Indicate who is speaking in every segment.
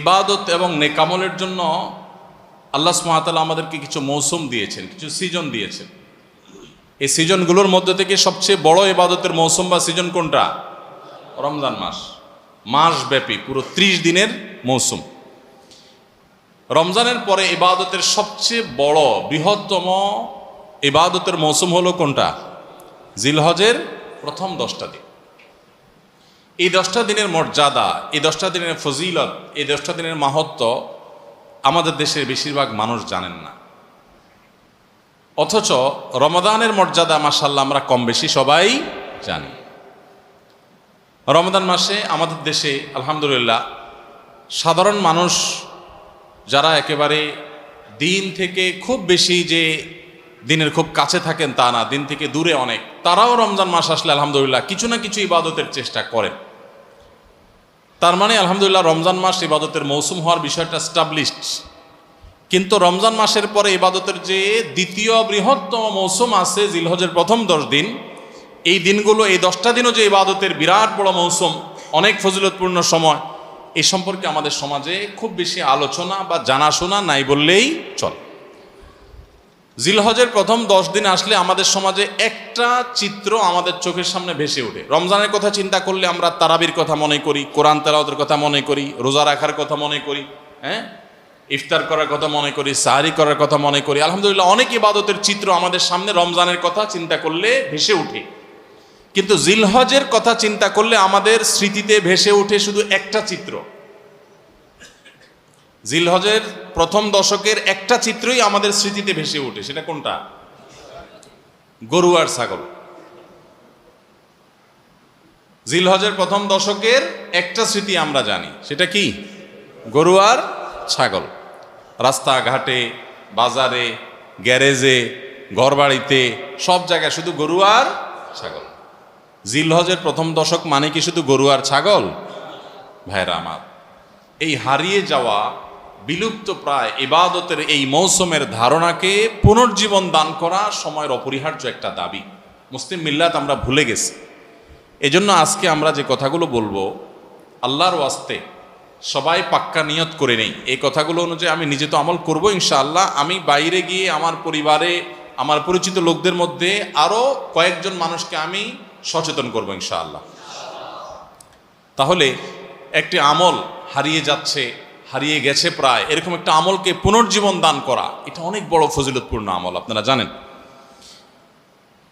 Speaker 1: ইবাদত এবং নেকামলের জন্য আল্লাহ সুমাতালা আমাদেরকে কিছু মৌসুম দিয়েছেন, কিছু সিজন দিয়েছেন। এই সিজনগুলোর মধ্যে থেকে সবচেয়ে বড় ইবাদতের মৌসুম বা সিজন কোনটা? রমজান মাস। মাস ব্যাপী পুরো ত্রিশ দিনের মৌসুম। রমজানের পরে ইবাদতের সবচেয়ে বড়, বৃহত্তম ইবাদতের মৌসুম হলো কোনটা? জিলহজের প্রথম দশটা দিন। এই দশটা দিনের মর্যাদা, এই দশটা দিনের ফজিলত, এই দশটা দিনের মাহাত্ম আমাদের দেশের বেশিরভাগ মানুষ জানেন না। অথচ রমাদানের মর্যাদা মাসাল্লাহ আমরা কম বেশি সবাই জানি। রমাদান মাসে আমাদের দেশে, আলহামদুলিল্লাহ, সাধারণ মানুষ যারা একেবারে দিন থেকে খুব বেশি যে দিনের খুব কাছে থাকেন তা না, দিন থেকে দূরে অনেক। তারাও রমজান মাস আসলে আলহামদুলিল্লাহ কিছু না কিছু ইবাদতের চেষ্টা করেন। তার মানে আলহামদুলিল্লাহ রমজান মাস ইবাদতের মৌসুম হওয়ার বিষয়টা স্টাবলিশড কিন্তু রমজান মাসের পরে ইবাদতের যে দ্বিতীয় বৃহত্তম মৌসুম আছে, জিলহজের প্রথম দশ দিন, এই দিনগুলো, এই দশটা দিনও যে ইবাদতের বিরাট বড় মৌসুম, অনেক ফজিলতপূর্ণ সময় এই সম্পর্কে আমাদের সমাজে খুব বেশি আলোচনা বা জানাশোনা নাই বললেই চল। জিলহজের প্রথম দশ দিন আসলে আমাদের সমাজে একটা চিত্র আমাদের চোখের সামনে ভেসে ওঠে। রমজানের কথা চিন্তা করলে আমরা তারাবির কথা মনে করি, কোরআন তেলাওয়াতের কথা মনে করি, রোজা রাখার কথা মনে করি হ্যাঁ? ইফতার করার কথা মনে করি, সাহারি করার কথা মনে করি। আলহামদুলিল্লাহ, অনেক ইবাদতের চিত্র আমাদের সামনে রমজানের কথা চিন্তা করলে ভেসে ওঠে। কিন্তু জিলহজের কথা চিন্তা করলে আমাদের স্মৃতিতে ভেসে ওঠে শুধু একটা চিত্র। জিলহজের প্রথম দশকের একটা চিত্রই আমাদের স্মৃতিতে ভেসে ওঠে, সেটা কোনটা? গরু আর ছাগল। জিলহজের প্রথম দশকের একটা স্মৃতি আমরা জানি, সেটা কি? গরু আর ছাগল। রাস্তাঘাটে, বাজারে, গ্যারেজে, ঘরবাড়িতে, সব জায়গায় শুধু গরু আর ছাগল। জিলহজের প্রথম দশক মানে কি শুধু গরু আর ছাগল? ভাইরা আমার, এই হারিয়ে যাওয়া বিলুপ্ত প্রায় ইবাদতের এই মৌসুমের ধারণাকে পুনর্জীবন দান করা সময়ের অপরিহার্য একটা দাবি। মুসলিম মিল্লাত আমরা ভুলে গেছি। এজন্য আজকে আমরা যে কথাগুলো বলব, আল্লাহর ওয়াস্তে সবাই পাক্কা নিয়ত করে নেই। এই কথাগুলো অনুযায়ী আমি নিজে তো আমল করব ইনশাআল্লাহ। আমি বাইরে গিয়ে আমার পরিবারে, আমার পরিচিত লোকদের মধ্যে আরও কয়েকজন মানুষকে আমি সচেতন করব ইনশাআল্লাহ। তাহলে একটি আমল হারিয়ে যাচ্ছে হারিয়ে গেছে প্রায়। এরকম একটা আমলকে পুনর্জীবন দান করা, এটা অনেক বড় ফজিলতপূর্ণ আমল, আপনারা জানেন।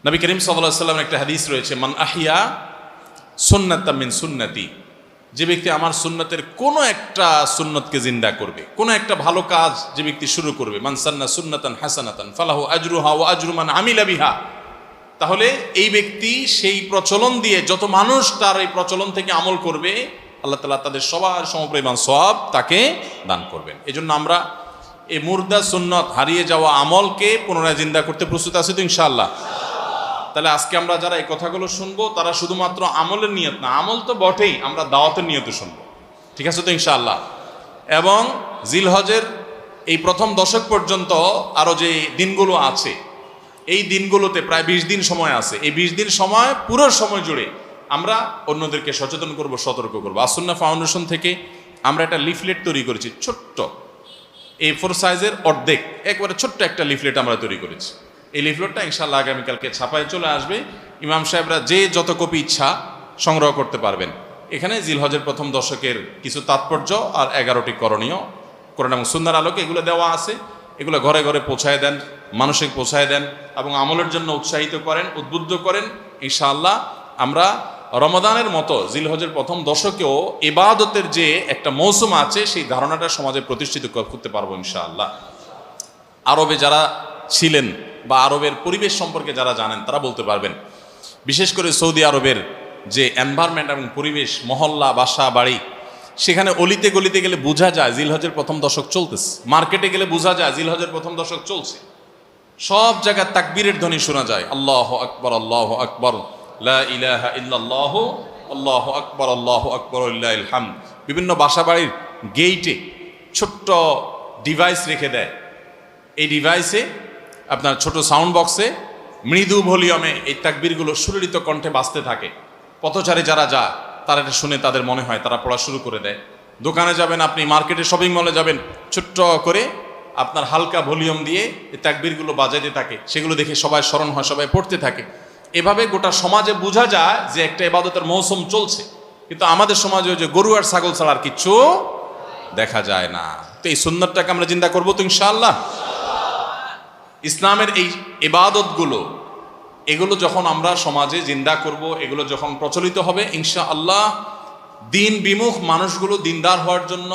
Speaker 1: নবী করিম সাল্লাহ সাল্লামের একটা হাদিস রয়েছে, মান আহিয়া সুন্নাতা মিন সুন্নতি যে ব্যক্তি আমার সুন্নতের কোনো একটা সুন্নতকে জিন্দা করবে, কোনো একটা ভালো কাজ যে ব্যক্তি শুরু করবে, মান মানসান্না সুন্নাতান হাসানাতান, ফালাহু আজরুহা ও আজরুমান আমিলা বিহা তাহলে এই ব্যক্তি সেই প্রচলন দিয়ে, যত মানুষ তার এই প্রচলন থেকে আমল করবে আল্লাহ তালা তাদের সবার সমপরিমাণ সব তাকে দান করবেন। এই আমরা এই মুর্দা সুন্নত হারিয়ে যাওয়া আমলকে পুনরায় জিন্দা করতে প্রস্তুত আছি তো ইনশাআল্লাহ। তাহলে আজকে আমরা যারা এই কথাগুলো শুনব, তারা শুধুমাত্র আমলের নিয়ত না, আমল তো বটেই, আমরা দাওয়াতের নিয়ত শুনব। ঠিক আছে তো ইনশাআল্লাহ? এবং জিলহজের এই প্রথম দশক পর্যন্ত আরও যে দিনগুলো আছে, এই দিনগুলোতে প্রায় বিশ দিন সময় আছে। এই বিশ দিন সময় পুরো সময় জুড়ে আমরা অন্যদেরকে সচেতন করব, সতর্ক করব। আসন্না ফাউন্ডেশন থেকে আমরা একটা লিফলেট তৈরি করেছি, ছোট্ট। এই ফোর সাইজের অর্ধেক, একবারে ছোট্ট একটা লিফলেট আমরা তৈরি করেছি। এই লিফলেটটা ইনশাল্লাহ আগামীকালকে ছাপায় চলে আসবে। ইমাম সাহেবরা যে যত কপি ইচ্ছা সংগ্রহ করতে পারবেন। এখানে জিলহজের প্রথম দশকের কিছু তাৎপর্য আর এগারোটি করণীয়। কোরআন এবং সুন্দর আলোকে এগুলো দেওয়া আছে। এগুলো ঘরে ঘরে পৌঁছায় দেন, মানসিক পৌঁছায় দেন এবং আমলের জন্য উৎসাহিত করেন, উদ্বুদ্ধ করেন। ইনশাআল্লাহ আমরা রমাদানের মতো জিলহজের প্রথম দশকেও এবাদতের যে একটা মৌসুম আছে, সেই ধারণাটা সমাজে প্রতিষ্ঠিত করতে পারব ইনশাআল্লাহ। আরবে যারা ছিলেন বা আরবের পরিবেশ সম্পর্কে যারা জানেন, তারা বলতে পারবেন। বিশেষ করে সৌদি আরবের যে এনভায়রনমেন্ট এবং পরিবেশ, মহল্লা, বাসা, বাড়ি, সেখানে অলিতে গলিতে গেলে বোঝা যায় জিলহজের প্রথম দশক চলতেছে। মার্কেটে গেলে বোঝা যায় জিলহজের প্রথম দশক চলছে। সব জায়গায় তাকবীরের ধ্বনি শোনা যায়। আল্লাহ আকবর আল্লাহ আকবর। ইলাহা ইল্লাল্লাহু, আল্লাহু আকবর আল্লাহু আকবর বিভিন্ন বাসা বাড়ির গেইটে ছোট্ট ডিভাইস রেখে দেয়। এই ডিভাইসে আপনার ছোট সাউন্ড বক্সে মৃদু ভলিউমে এই তাকবীরগুলো সুললিত কণ্ঠে বাজতে থাকে। পথচারী যারা যা, তারা এটা শুনে তাদের মনে হয় তারা পড়া শুরু করে দেয়। দোকানে যাবেন আপনি, মার্কেটে শপিং মলে যাবেন, ছোট্ট করে আপনার হালকা ভলিউম দিয়ে এই তাকবিরগুলো বাজাইতে থাকে। সেগুলো দেখে সবাই স্মরণ হয়, সবাই পড়তে থাকে। এভাবে গোটা সমাজে বোঝা যায় যে একটা এবাদতের মৌসুম চলছে। কিন্তু আমাদের সমাজে যে গরু আর ছাগল ছাড়া আর কিচ্ছু দেখা যায় না। তো এই সুন্দরটাকে আমরা চিন্তা করব তো ইনশাআল্লাহ? ইসলামের এই ইবাদতগুলো, এগুলো যখন আমরা সমাজে জিন্দা করব, এগুলো যখন প্রচলিত হবে ইনশা আল্লাহ দিন বিমুখ মানুষগুলো দিনদার হওয়ার জন্য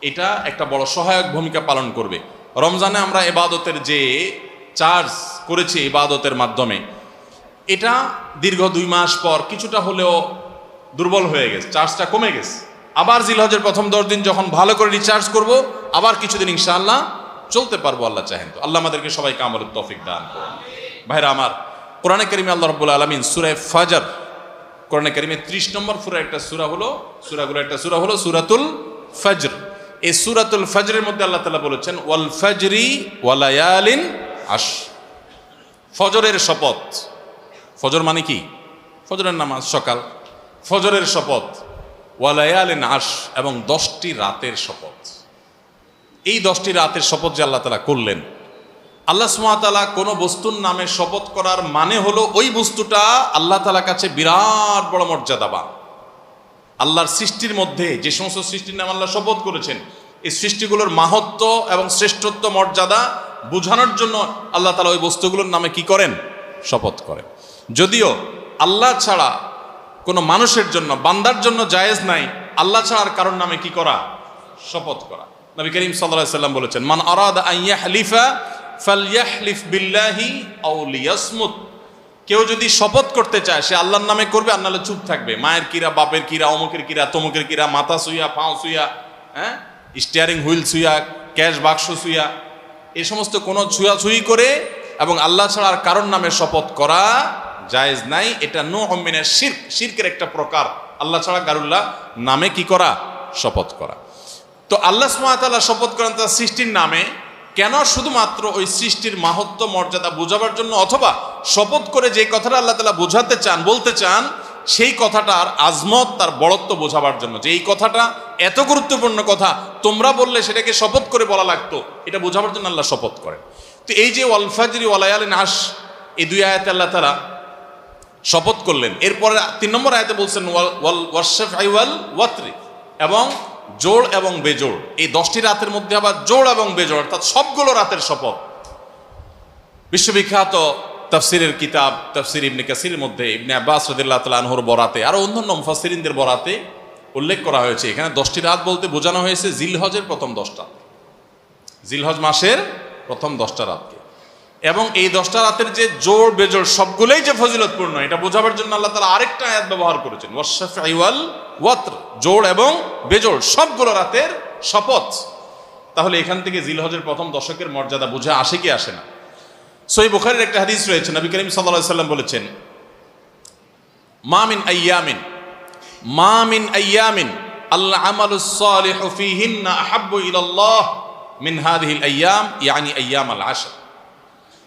Speaker 1: এটা একটা বড় সহায়ক ভূমিকা পালন করবে। রমজানে আমরা এবাদতের যে চার্জ করেছি ইবাদতের মাধ্যমে এটা দীর্ঘ দুই মাস পর কিছুটা হলেও দুর্বল হয়ে গেছে চার্জটা কমে গেছে। আবার জিলহজের প্রথম দশ দিন যখন ভালো করে রিচার্জ করব, আবার কিছুদিন ইনশাআল্লাহ চলতে পারব আল্লাহ চাহেন তো। আল্লাহ আমাদেরকে সবাইকে আমলের তৌফিক দান করুন। ভাইরা আমার, কোরআনে করিমে আল্লাহ রব্বুল আলমিন সুরায় ফাজার, কোরআনে করিমে ত্রিশ নম্বর ফুরা একটা সুরা হলো সুরাগুলো একটা সুরা হলো সুরাতুল ফজর। এই সুরাতুল ফজরের মধ্যে আল্লাহ তালা বলেছেন, ওয়াল ফজরি ওয়ালায়ালিন আশ ফজরের শপথ। ফজর মানে কি? ফজরের নামাজ সকাল, ফজরের শপথ ওয়ালায়ালিন আশ এবং দশটি রাতের শপথ। এই দশটি রাতের শপথ যে আল্লাহ তালা করলেন, আল্লাহ সুমাতালা কোনো বস্তুর নামে শপথ করার মানে হলো ওই বস্তুটা আল্লাহ তালার কাছে বিরাট বড় মর্যাদাবান। আল্লাহর সৃষ্টির মধ্যে যে সমস্ত সৃষ্টির নাম আল্লাহ শপথ করেছেন, এই সৃষ্টিগুলোর মাহাত্ম এবং শ্রেষ্ঠত্ব, মর্যাদা বোঝানোর জন্য আল্লাহ তালা ওই বস্তুগুলোর নামে কি করেন? শপথ করেন। যদিও আল্লাহ ছাড়া কোনো মানুষের জন্য, বান্দার জন্য জায়েজ নাই, আল্লাহ ছাড়ার কারণ নামে কি করা? শপথ করা। নবী করিম সাল্লাম বলেছেন, মান আরাদ বিল্লাহি কেউ যদি শপথ করতে চায়, সে আল্লাহর নামে করবে আর নাহলে চুপ থাকবে। মায়ের কিরা, বাপের কিরা, অমুকের কিরা, তমুকের কিরা, মাথা সুইয়া পাও সুইয়া হ্যাঁ? স্টিয়ারিং হুইল সুইয়া ক্যাশ বাক্স সুইয়া এই সমস্ত কোনো ছুঁয়াছুঁয়ি করে এবং আল্লাহ ছাড়া আর কারোর নামে শপথ করা জায়েজ নাই, এটা নো হমিনের শির্ক। শির্কের একটা প্রকার। আল্লাহ ছাড়া কারুল্লাহ নামে কি করা? শপথ করা। তো আল্লাহ সুমাতাল্লাহ শপথ করেন তার সৃষ্টির নামে। কেন? শুধুমাত্র ওই সৃষ্টির মাহাত্ম, মর্যাদা বোঝাবার জন্য অথবা শপথ করে যে কথাটা আল্লাহ তালা বোঝাতে চান, বলতে চান, সেই কথাটার আজমত, তার বড়ত্ব বোঝাবার জন্য। যে এই কথাটা এত গুরুত্বপূর্ণ কথা, তোমরা বললে সেটাকে শপথ করে বলা লাগতো, এটা বোঝাবার জন্য আল্লাহ শপথ করেন। তো এই যে ওয়ালফাজরি ওয়ালায়ালিন আস এই দুই আয়াতে আল্লাহ তালা শপথ করলেন। এরপরে তিন নম্বর আয়াতে বলছেন, ওয়াল এবং জোড় এবং বেজোড় এই দশটি রাতের মধ্যে আবার জোড় এবং বেজোড়, অর্থাৎ সবগুলো রাতের শপথ। বিশ্ববিখ্যাত তফসিরের কিতাব, তফসির ইবনে কাসিরের মধ্যে ইবনে আব্বাস রদিল্লাহ তালা আনহর বরাতে আরও অন্যান্য মুফাসিরিনদের বরাতে উল্লেখ করা হয়েছে। এখানে দশটি রাত বলতে বোঝানো হয়েছে জিলহজের প্রথম দশটা। জিলহজ মাসের প্রথম দশটা রাতকে। এবং এই দশটা রাতের যে জোর, বেজোর সবগুলোই যে ফজিলতপূর্ণ, এটা বোঝাবার জন্য আল্লাহ তালা আরেকটা আয়াত ব্যবহার করেছেন। ওয়াত্র, জোর এবং বেজোর সবগুলো রাতের শপথ। তাহলে এখান থেকে জিলহজের প্রথম দশকের মর্যাদা বুঝে আসে কি আসে না? সই বুখারের একটা হাদিস রয়েছে, নবী করিম সাল্লাহ সাল্লাম বলেছেন মামিন আইয়ামিন মামিন আইয়ামিন আল্লাহ আমালুস সালিহু ফীহিন্না আহাব্বু ইলাল্লাহ মিন হাদিহিল আইয়াম, ইয়ানি আইয়াম আল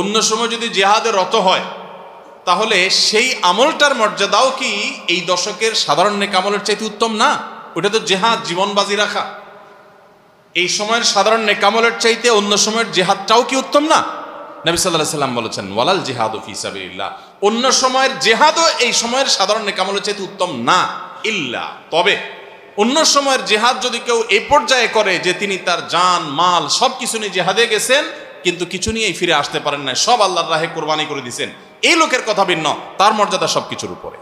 Speaker 1: অন্য সময় যদি জেহাদে রত হয়, তাহলে সেই আমলটার মর্যাদাও কি এই দশকের সাধারণ নেকামলের চাইতে উত্তম? না, ওটা তো জেহাদ জীবন বাজি রাখা। এই সময়ের সাধারণ নেকামলের চাইতে অন্য সময়ের জেহাদটাও কি উত্তম? না, নবী সাল্লাহ সাল্লাম বলেছেন, ওয়ালাল জেহাদ ফিসাবিল্লাহ অন্য সময়ের জেহাদও এই সময়ের সাধারণ নেকামলের চাইতে উত্তম? না, ইল্লা। তবে অন্য সময়ের জেহাদ যদি কেউ এই পর্যায়ে করে যে তিনি তার জান, মাল সব কিছু নিয়ে জেহাদে গেছেন কিন্তু কিছু নিয়েই ফিরে আসতে পারেন না সব আল্লাহর রাহে কোরবানি করে দিছেন। এই লোকের কথা ভিন্ন, তার মর্যাদা সব কিছুর উপরে।